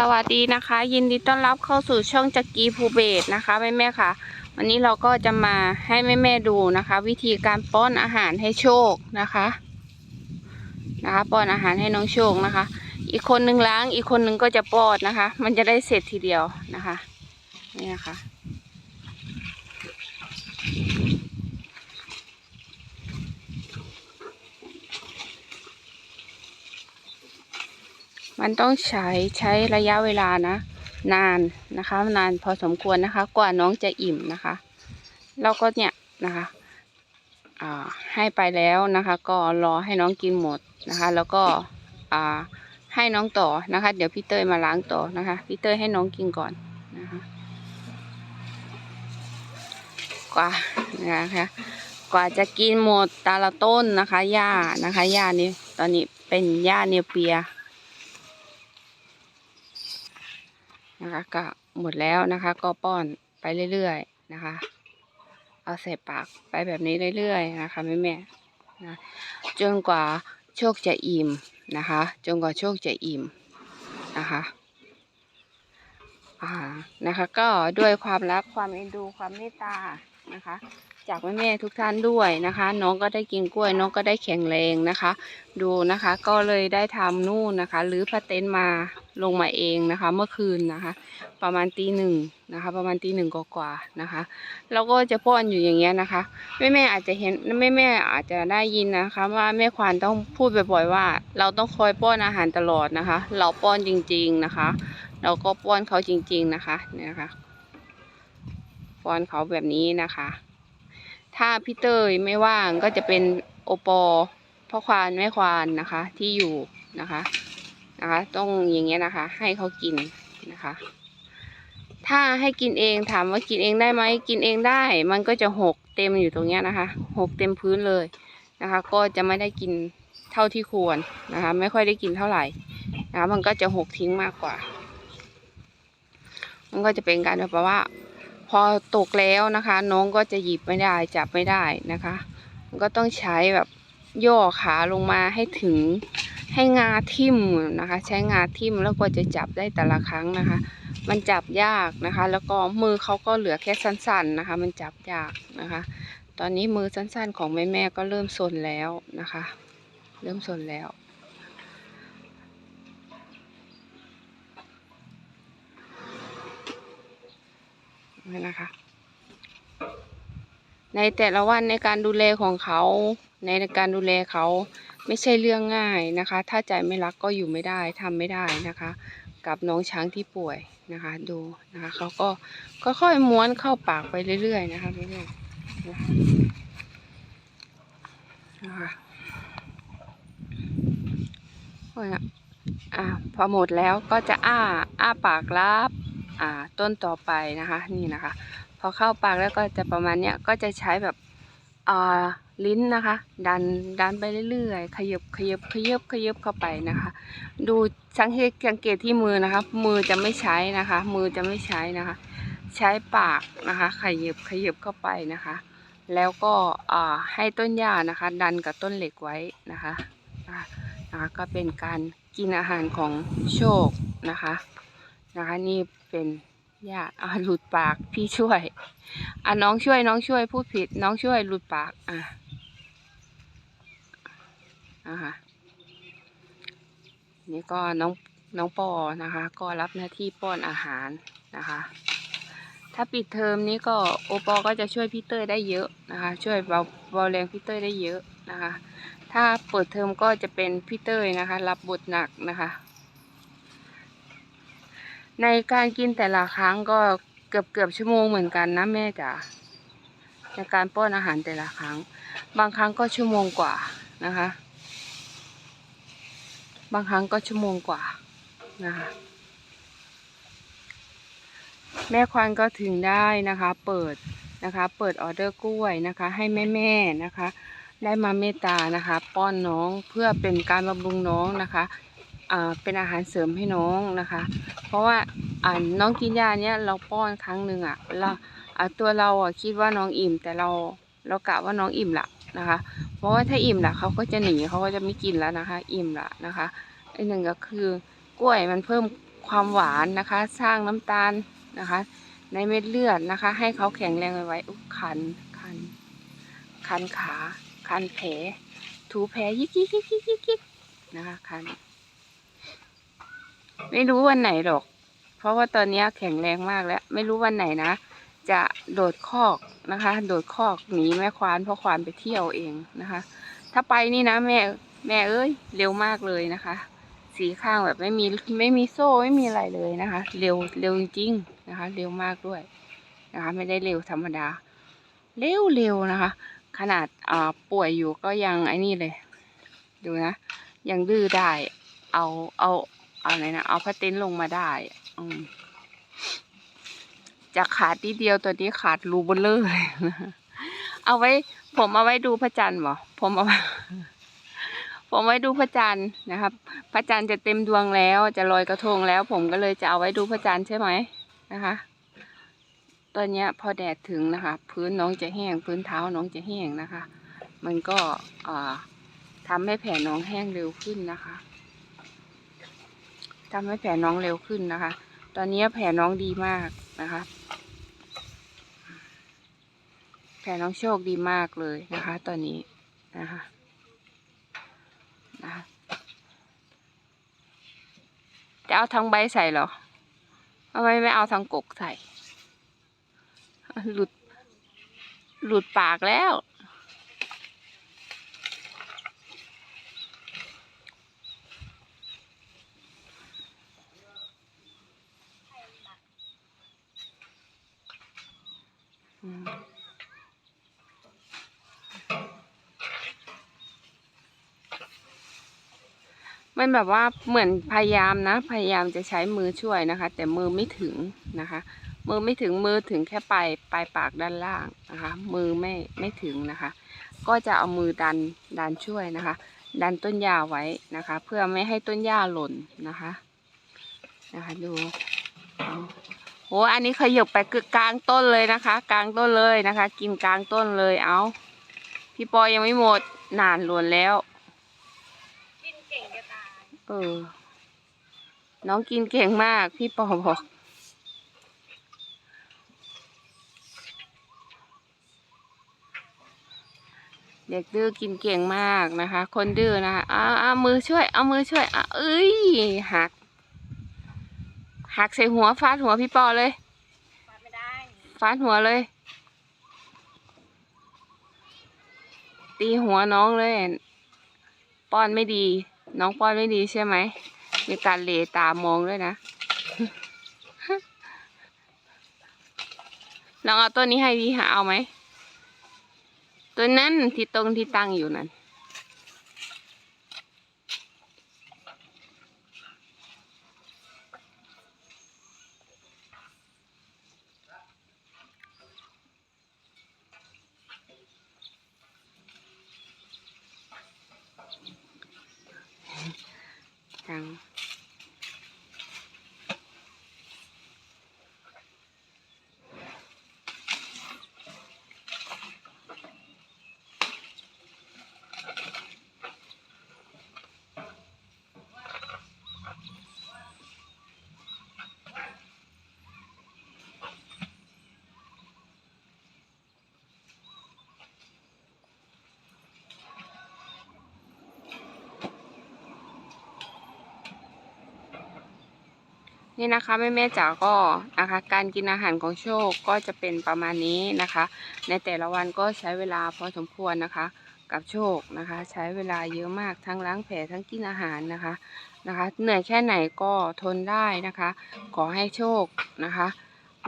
สวัสดีนะคะ ยินดีต้อนรับเข้าสู่ช่องจักรีภูเบศนะคะแม่แม่ค่ะ วันนี้เราก็จะมาให้แม่แม่ดูนะคะ วิธีการป้อนอาหารให้โชคนะคะนะคะป้อนอาหารให้น้องโชคนะคะ อีกคนนึงล้างอีกคนนึงก็จะป้อนนะคะ มันจะได้เสร็จทีเดียวนะคะนี่นะคะ มันต้องใช้ใช้ระยะเวลานะ นานนะคะ นานพอสมควรนะคะ กว่าน้องจะอิ่มนะคะ เราก็เนี่ยนะคะให้ไปแล้วนะคะ ก็รอให้น้องกินหมดนะคะ แล้วก็ให้น้องต่อนะคะ เดี๋ยวพี่เต้ยมาล้างต่อนะคะพี่เต้ยให้น้องกินก่อนนะคะกว่านะคะกว่าจะกินหมดแต่ละต้นนะคะหญ้านะคะหญ้านี้ตอนนี้เป็นหญ้าเนเปีย นะคะก็หมดแล้วนะคะ ก็ป้อนไปเรื่อยๆนะคะ เอาใส่ปากไปแบบนี้เรื่อยๆนะคะแม่แม่นะจนกว่าโชคจะอิ่มนะคะ จนกว่าโชคจะอิ่มนะคะอ่านะคะ ก็ด้วยความรักความเอ็นดูความเมตตานะคะ จากแม่แม่ๆทุกท่านด้วยนะคะ น้องก็ได้กินกล้วย น้องก็ได้แข็งแรงนะคะ ดูนะคะ ก็เลยได้ทำนู่นนะคะหรือพาเต็นท์มาลงมาเองนะคะ เมื่อคืนนะคะ ประมาณตีหนึ่งนะคะ ประมาณตีหนึ่งกว่าๆนะคะเราก็จะป้อนอยู่อย่างเงี้ยนะคะแม่แม่ๆอาจจะเห็นแม่แม่ๆอาจจะได้ยินนะคะ ว่าแม่ควานต้องพูดบ่อยๆว่า เราต้องคอยป้อนอาหารตลอดนะคะ เราป้อนจริง ๆนะคะ เราก็ป้อนเขาจริง ๆนะคะเนี่ยนะคะป้อนเขาแบบนี้นะคะ ถ้าพี่เตยไม่ว่างก็จะเป็นโอปอพ่อควานแม่ควานนะคะ ที่อยู่นะคะนะคะ ต้องอย่างเงี้ยนะคะ ให้เขากินนะคะ ถ้าให้กินเองถามว่ากินเองได้ไหมกินเองได้ มันก็จะหกเต็มอยู่ตรงเนี้ยนะคะหกเต็มพื้นเลยนะคะ ก็จะไม่ได้กินเท่าที่ควรนะคะ ไม่ค่อยได้กินเท่าไหร่นะคะมันก็จะหกทิ้งมากกว่า มันก็จะเป็นการแบบว่า พอตกแล้วนะคะ น้องก็จะหยิบไม่ได้จับไม่ได้นะคะ มันก็ต้องใช้แบบย่อขาลงมาให้ถึงให้งาทิ่มนะคะ ใช้งาทิ่มแล้วก็จะจับได้แต่ละครั้งนะคะ มันจับยากนะคะ แล้วก็มือเขาก็เหลือแค่สั้น ๆนะคะ มันจับยากนะคะ ตอนนี้มือสั้นๆของแม่ๆก็เริ่มซนแล้วนะคะ เริ่มซนแล้ว นี่นะคะ ในแต่ละวันในการดูแลของเขา ในการดูแลเขาไม่ใช่เรื่องง่ายนะคะ ถ้าใจไม่รักก็อยู่ไม่ได้ทำไม่ได้นะคะ กับน้องช้างที่ป่วยนะคะ ดูนะคะเขาก็ค่อยๆม้วนเข้าปากไปเรื่อยๆนะคะเรื่อยๆนะคะอะอ่าพอหมดแล้วก็จะอ้า อ้าปากรับ อ่าต้นต่อไปนะคะนี่นะคะ พอเข้าปากแล้วก็จะประมาณเนี้ยก็จะใช้แบบอ่าลิ้นนะคะ ดันดันไปเรื่อยๆขยับขยับขยับขยับเข้าไปนะคะ ดูสังเกตสังเกตที่มือนะคะ มือจะไม่ใช้นะคะ มือจะไม่ใช้นะคะ ใช้ปากนะคะขยับขยับเข้าไปนะคะ แล้วก็อ่าให้ต้นหญ้านะคะ ดันกับต้นเหล็กไว้นะคะนะคะ ก็เป็นการกินอาหารของโชคนะคะ นะคะ นี่เป็นหญ้าอ่าหลุดปากพี่ช่วย อะน้องช่วยน้องช่วยพูดผิด น้องช่วยหลุดปาก อะอะค่ะนี่ก็น้องน้องปอนะคะ ก็รับหน้าที่ป้อนอาหารนะคะ ถ้าปิดเทอมนี้ก็โอปอก็จะช่วยพี่เต้ยได้เยอะนะคะ ช่วยเบาเบาแรงพี่เต้ยได้เยอะนะคะ ถ้าเปิดเทอมก็จะเป็นพี่เต้ยนะคะ รับบทหนักนะคะ ในการกินแต่ละครั้งก็เกือบเกือบชั่วโมงเหมือนกันนะแม่จ๋าในการป้อนอาหารแต่ละครั้ง บางครั้งก็ชั่วโมงกว่านะคะ บางครั้งก็ชั่วโมงกว่านะคะแม่ควานก็ถึงได้นะคะ เปิดนะคะ เปิดออเดอร์กล้วยนะคะ ให้แม่ๆนะคะ ได้มาเมตตานะคะ ป้อนน้องเพื่อเป็นการบำรุงน้องนะคะ เป็นอาหารเสริมให้น้องนะคะ เพราะว่าน้องกินยาเนี้ยเราป้อนครั้งหนึ่งอะเราตัวเราอะคิดว่าน้องอิ่ม แต่เราเรากะว่าน้องอิ่มละนะคะ เพราะว่าถ้าอิ่มละเขาก็จะหนีเขาก็จะไม่กินแล้วนะคะ อิ่มละนะคะอันหนึ่งก็คือกล้วยมันเพิ่มความหวานนะคะ สร้างน้ำตาลนะคะ ในเม็ดเลือดนะคะ ให้เขาแข็งแรงไว้อุ๊ยคันคันคันขาคันแผลถูแผลยิกยิกยิกยิกยิกยิกนะคะคัน ไม่รู้วันไหนหรอก เพราะว่าตอนนี้แข็งแรงมากแล้ว ไม่รู้วันไหนนะ จะโดดคอกนะคะ โดดคอกหนีแม่ควานเพราะควานไปเที่ยวเองนะคะ ถ้าไปนี่นะแม่แม่เอ้ยเร็วมากเลยนะคะ สีข้างแบบไม่มีไม่มีโซ่ไม่มีอะไรเลยนะคะ เร็วเร็วจริงๆนะคะ เร็วมากด้วยนะคะ ไม่ได้เร็วธรรมดา เร็วเร็วนะคะ ขนาดอ่าป่วยอยู่ก็ยังไอ้นี่เลย ดูนะ ยังดื้อได้ เอาเอา อาอะไรนะเอาพาเต็นท์ลงมาได้อืมจากขาดทีเดียวตัวนี้ขาดรูเบลเลอร์เลยนะเอาไว้ ผมเอาไว้ดูพระจันทร์บ่ผมเอาผมไว้ดูพระจันทร์นะครับ พระจันทร์จะเต็มดวงแล้ว จะลอยกระทงแล้ว ผมก็เลยจะเอาไว้ดูพระจันทร์ใช่ไหมนะคะตอนนี้พอแดดถึงนะคะ พื้นน้องจะแห้ง พื้นเท้าน้องจะแห้งนะคะ มันก็อ่าทำให้แผลน้องแห้งเร็วขึ้นนะคะ ทำให้แผลน้องเร็วขึ้นนะคะ ตอนนี้แผลน้องดีมากนะคะ แผลน้องโชคดีมากเลยนะคะ ตอนนี้นะคะนะคะจะเอาทั้งใบใส่เหรอทำไมไม่เอาทั้งกกใส่ หลุด หลุดปากแล้ว มันแบบว่าเหมือนพยายามนะ พยายามจะใช้มือช่วยนะคะ แต่มือไม่ถึงนะคะ มือไม่ถึงมือถึงแค่ปลายปลายปากด้านล่างนะคะ มือไม่ไม่ถึงนะคะ ก็จะเอามือดันดันช่วยนะคะ ดันต้นหญ้าไว้นะคะ เพื่อไม่ให้ต้นหญ้าหล่นนะคะ นะคะดู โหอันนี้ขยบไปกกลางต้นเลยนะคะ กลางต้นเลยนะคะ กินกลางต้นเลยเอาพี่ปอยังไม่หมดนานหล่นแล้ว กินเก่งจะตายเออ น้องกินเก่งมาก พี่ปอบอกเด็กดื้อกินเก่งมากนะคะ คนดื้อนะคะเอาเอามือช่วย เอามือช่วยอะเอ้ยหัก หักใส่หัวฟาดหัวพี่ปอเลยฟาดไม่ได้ฟาดหัวเลย ตีหัวน้องเลย ป้อนไม่ดี น้องป้อนไม่ดีใช่ไหม มีการเหลตามองด้วยนะลองเอาตัวนี้ให้ดีหาเอาไหม ตัวนั้นที่ตรงที่ตั้งอยู่นั่น นี่นะคะแม่แม่จ๋าก็นะคะการกินอาหารของโชคก็จะเป็นประมาณนี้นะคะ ในแต่ละวันก็ใช้เวลาพอสมควรนะคะ กับโชคนะคะ ใช้เวลาเยอะมากทั้งล้างแผลทั้งกินอาหารนะคะนะคะ เหนื่อยแค่ไหนก็ทนได้นะคะ ขอให้โชคนะคะ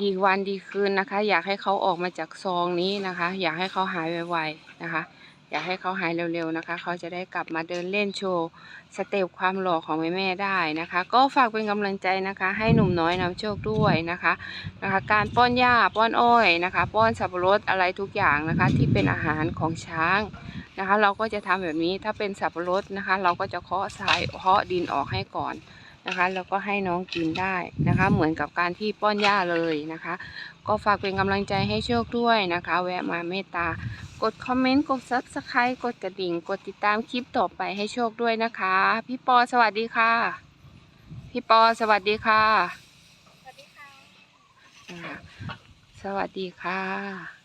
ดีวันดีคืนนะคะ อยากให้เขาออกมาจากซองนี้นะคะ อยากให้เขาหายไวๆนะคะ อยากให้เขาหายเร็วๆนะคะ เขาจะได้กลับมาเดินเล่นโชว์สเต็ปความหล่อของแม่ๆได้นะคะ ก็ฝากเป็นกำลังใจนะคะ ให้หนุ่มน้อยนำโชคด้วยนะคะนะคะ การป้อนหญ้าป้อนอ้อยนะคะ ป้อนสับปะรดอะไรทุกอย่างนะคะ ที่เป็นอาหารของช้างนะคะ เราก็จะทำแบบนี้ถ้าเป็นสับปะรดนะคะ เราก็จะเคาะทรายเคาะดินออกให้ก่อน นะคะ แล้วก็ให้น้องกินได้นะคะ เหมือนกับการที่ป้อนหญ้าเลยนะคะ ก็ฝากเป็นกำลังใจให้โชคด้วยนะคะ แวะมาเมตตากดคอมเมนต์ กด subscribe กดกระดิ่ง กดติดตามคลิปต่อไปให้โชคด้วยนะคะ พี่ปอสวัสดีค่ะ พี่ปอสวัสดีค่ะ สวัสดีค่ะอ่าสวัสดีค่ะ